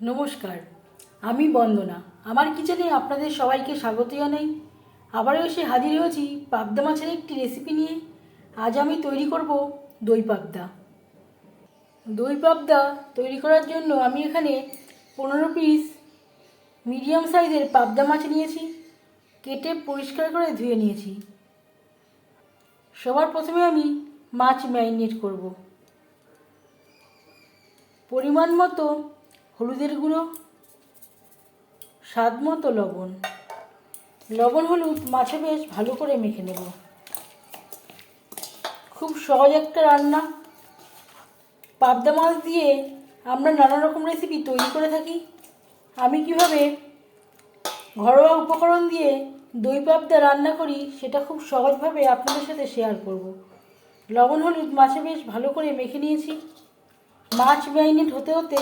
নমস্কার, আমি বন্দনা। আমার কিচেনে আপনাদের সবাইকে স্বাগত জানাই। আবারও এসে হাজির হয়েছি পাবদা মাছের একটি রেসিপি নিয়ে। আজ আমি তৈরি করব দই পাবদা। দই পাবদা তৈরি করার জন্য আমি এখানে পনেরো পিস মিডিয়াম সাইজের পাবদা মাছ নিয়েছি। কেটে পরিষ্কার করে ধুয়ে নিয়েছি। সবার প্রথমে আমি মাছ ম্যারিনেট করব। পরিমাণ মতো হলুদের গুঁড়ো, স্বাদ মতো লবণ। লবণ হলুদ মাছে বেশ ভালো করে মেখে নেব। খুব সহজ একটা রান্না। পাবদা মাছ দিয়ে আমরা নানা রকম রেসিপি তৈরি করে থাকি। আমি কীভাবে ঘরোয়া উপকরণ দিয়ে দই পাবদা রান্না করি সেটা খুব সহজভাবে আপনাদের সাথে শেয়ার করব। লবণ হলুদ মাছে বেশ ভালো করে মেখে নিয়েছি। মাছ ম্যারিনেট হতে হতে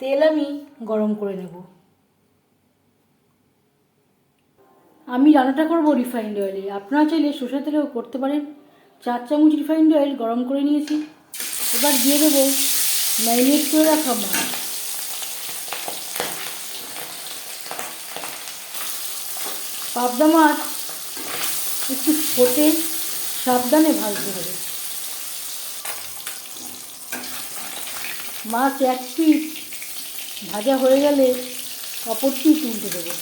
তেল আমি গরম করে নেব। আমি রান্নাটা করব রিফাইন্ড অয়েলে আপনারা চাইলে সর্ষের তেলেও করতে পারেন। চার চামচ রিফাইন্ড অয়েল গরম করে নিয়েছি। এবার দিয়ে দেবো ম্যারিনেট করে রাখা মাছ। পাবদা মাছ একটু ফোটে, সাবধানে ভাজতে হবে। মাছ এক পিস ভাজা হয়ে গেলে অপর পিস উল্টে দেবো।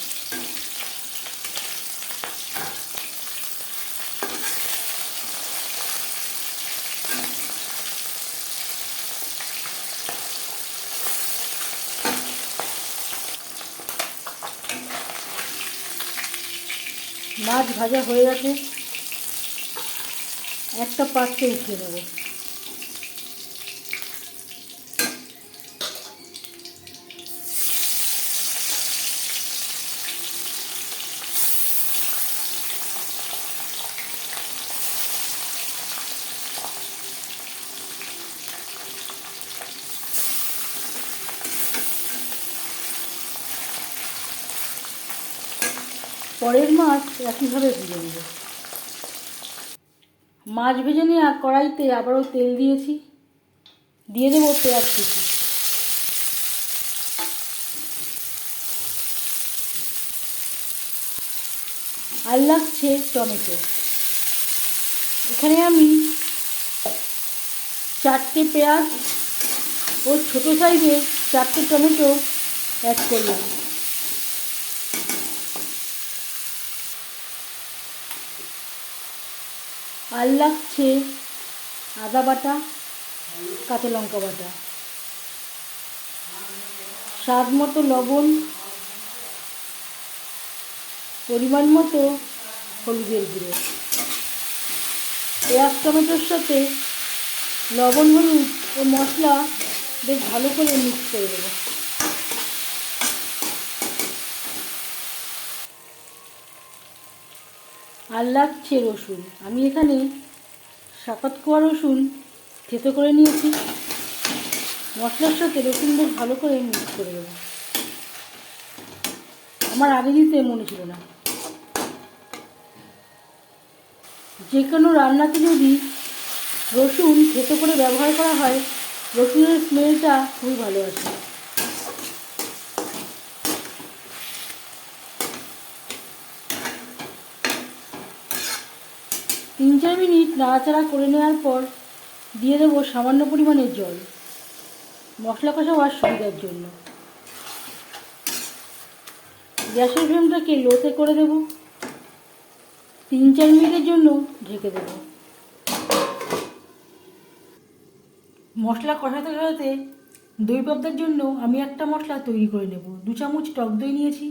মাছ ভাজা হয়ে গেছে। একটা পাত্রে উঠিয়ে দেবো পরের মাছ একইভাবে ভেজে নেব। মাছ ভেজে নেওয়া কড়াইতে আবারও তেল দিয়েছি। দিয়ে দেবো পেঁয়াজ কুচি। আর লাগছে টমেটো। এখানে আমি চারটে পেঁয়াজ ও ছোটো সাইজের চারটে টমেটো অ্যাড করলাম। আর লাগছে আদা বাটা, কাঁচা লঙ্কা বাটা। স্বাদ মতো লবণ, পরিমাণ মতো হলুদের গুঁড়ো। পেঁয়াজ, টমেটোর সাথে লবণ, হলুদ ও মশলা বেশ ভালো করে মিক্স করে দেবো আর লাগছে রসুন। আমি এখানে সাকাত কোয়া রসুন থেতো করে নিয়েছি। মশলার সাথে রসুন বেশ ভালো করে মিক্স করে দেবো আমার আগে দিতে মনে ছিল না। যে কোনো রান্নাতে যদি রসুন থেতো করে ব্যবহার করা হয়, রসুনের স্মেলটা খুবই ভালো আসে। তিন চার মিনিট নাড়াচাড়া করে নেওয়ার পর দিয়ে দেবো সামান্য পরিমাণের জল। মশলা কষা হওয়ার সুবিধার জন্য। গ্যাসের ফ্লেমটাকে লোতে করে দেব। তিন চার মিনিটের জন্য ঢেকে দেব। মশলা কষাতে কষাতে দই পাবদার জন্য আমি একটা মশলা তৈরি করে নেব। দু চামচ টক দই নিয়েছি।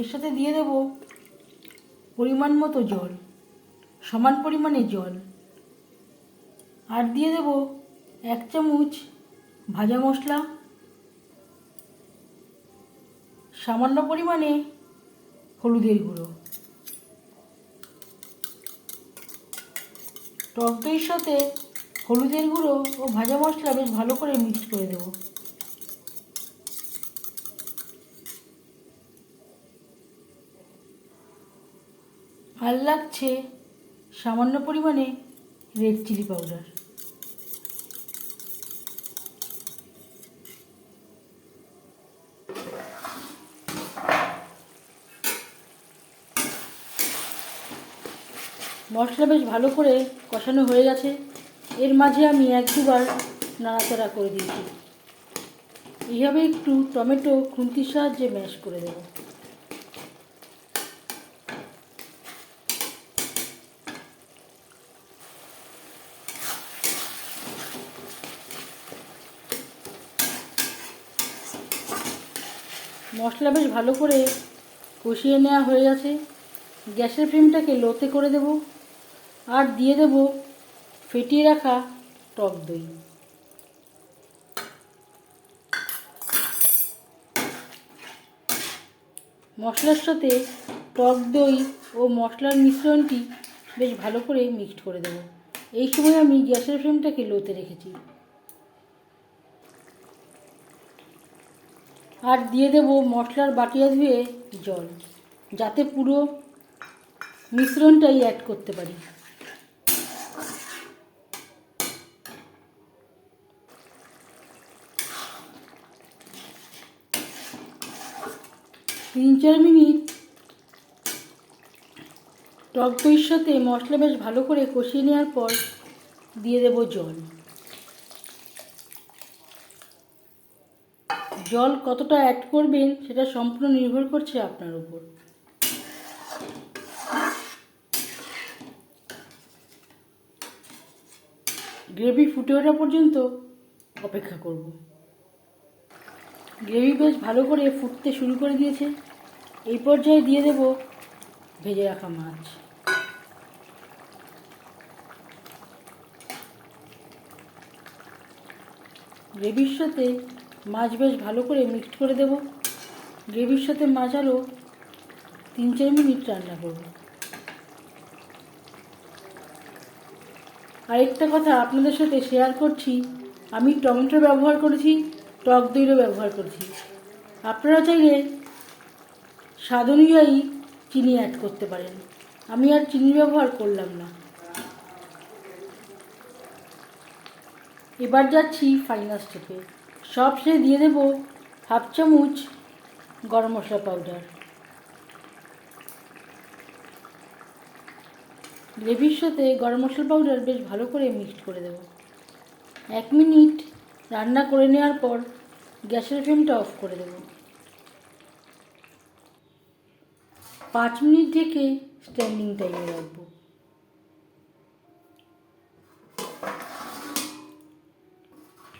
এর সাথে দিয়ে দেবো পরিমাণ মতো জল, সমান পরিমাণে জল। আর দিয়ে দেব এক চামচ ভাজা মশলা। সামান্য পরিমাণে হলুদের গুঁড়ো। টক দইয়ের সাথে হলুদের গুঁড়ো ও ভাজা মশলা বেশ ভালো করে মিক্স করে দেবো। আর লাগছে সামান্য পরিমাণে রেড চিলি পাউডার মশলা বেশ ভালো করে কষানো হয়ে গেছে। এর মাঝে আমি এক দুবার নাড়াচাড়া করে দিয়েছি। এইভাবে একটু টমেটো খুন্তির সাহায্যে ম্যাশ করে দেবো। মশলা বেশ ভালো করে কষিয়ে নেওয়া হয়ে গেছে। গ্যাসের ফ্লেমটাকে লোতে করে দেব আর দিয়ে দেব ফেটিয়ে রাখা টক দই। মশলার সাথে টক দই ও মশলার মিশ্রণটি বেশ ভালো করে মিক্সড করে দেব। এই সময় আমি গ্যাসের ফ্লেমটাকে লোতে রেখেছি। আর দিয়ে দেব মশলার বাটিয়া ধুয়ে জল, যাতে পুরো মিশ্রণটাই অ্যাড করতে পারি। তিন চার মিনিট টক দইয়ের সাথে মশলা বেশ ভালো করে কষিয়ে নেওয়ার পর দিয়ে দেব জল। জল কতটা অ্যাড করবেন সেটা সম্পূর্ণ নির্ভর করছে আপনার উপর। গ্রেভি ফুটে ওঠা পর্যন্ত অপেক্ষা করব। গ্রেভি বেশ ভালো করে ফুটতে শুরু করে দিয়েছে। এই পর্যায়ে দিয়ে দেব ভেজে রাখা মাছ। গ্রেভির সাথে মাছ বেশ ভালো করে মিক্সড করে দেব। গ্রেভির সাথে মাছ আরও তিন চার মিনিট রান্না করব। আরেকটা কথা আপনাদের সাথে শেয়ার করছি, আমি টমেটো ব্যবহার করেছি, টক দইও ব্যবহার করেছি। আপনারা চাইলে স্বাদ অনুযায়ী চিনি অ্যাড করতে পারেন। আমি আর চিনি ব্যবহার করলাম না। এবার যাচ্ছি ফাইনাল স্টেপে সব সে দিয়ে দেব হাফ চামচ গরম মশলা পাউডার। গ্রেভির সাথে গরম মশলা পাউডার বেশ ভালো করে মিক্সড করে দেব। এক মিনিট রান্না করে নেওয়ার পর গ্যাসের ফ্লেমটা অফ করে দেব। পাঁচ মিনিট ঢেকে স্ট্যান্ডিং টাইমে রাখব।